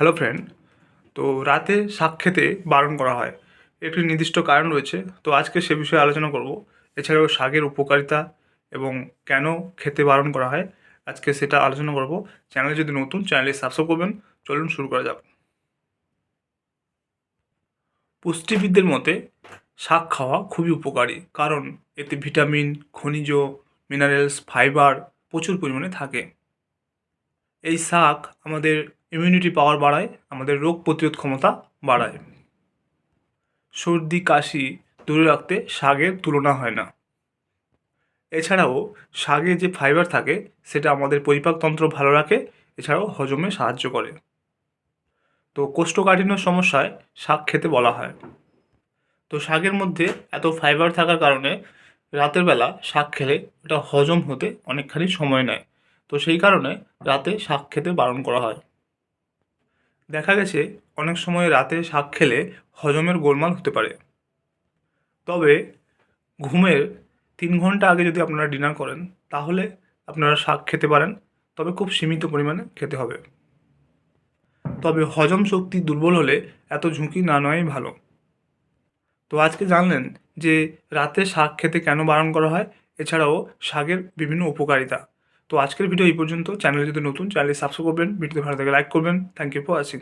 Hello friend, তো রাতে শাক খেতে বারণ করা হয়। একটি নির্দিষ্ট কারণ রয়েছে, তো আজকে সে বিষয়ে আলোচনা করব। এছাড়াও শাকের উপকারিতা এবং কেন খেতে বারণ করা হয়, আজকে সেটা আলোচনা করব। চ্যানেল যদি নতুন চ্যানেলে সাবস্ক্রাইব করবেন। চলুন শুরু করা যাক। পুষ্টিবিদদের মতে, শাক খাওয়া খুবই উপকারী, কারণ এতে ভিটামিন, খনিজ, মিনারেলস, ফাইবার প্রচুর পরিমাণে থাকে। এই শাক আমাদের ইমিউনিটি পাওয়ার বাড়ায়, আমাদের রোগ প্রতিরোধ ক্ষমতা বাড়ায়। সর্দি, কাশি দূরে রাখতে শাকের তুলনা হয় না। এছাড়াও শাকে যে ফাইবার থাকে, সেটা আমাদের পরিপাকতন্ত্র ভালো রাখে, এছাড়াও হজমে সাহায্য করে। তো কোষ্ঠকাঠিন্য সমস্যায় শাক খেতে বলা হয়। তো শাকের মধ্যে এত ফাইবার থাকার কারণে রাতের বেলা শাক খেলে ওটা হজম হতে অনেকখানি সময় নেয়। তো সেই কারণে রাতে শাক খেতে বারণ করা হয়। দেখা গেছে অনেক সময় রাতে শাক খেলে হজমের গোলমাল হতে পারে। তবে ঘুমের তিন ঘণ্টা আগে যদি আপনারা ডিনার করেন, তাহলে আপনারা শাক খেতে পারেন, তবে খুব সীমিত পরিমাণে খেতে হবে। তবে হজম শক্তি দুর্বল হলে এত ঝুঁকি না নেওয়াই ভালো। তো আজকে জানলেন যে রাতে শাক খেতে কেন বারণ করা হয়, এছাড়াও শাকের বিভিন্ন উপকারিতা। তো আজকের ভিডিও এই পর্যন্ত। চ্যানেল যদি নতুন চ্যানেলে সাবস্ক্রাইব করবেন ভিডিওতে ভালো লাগে লাইক করবেন। Thank you for watching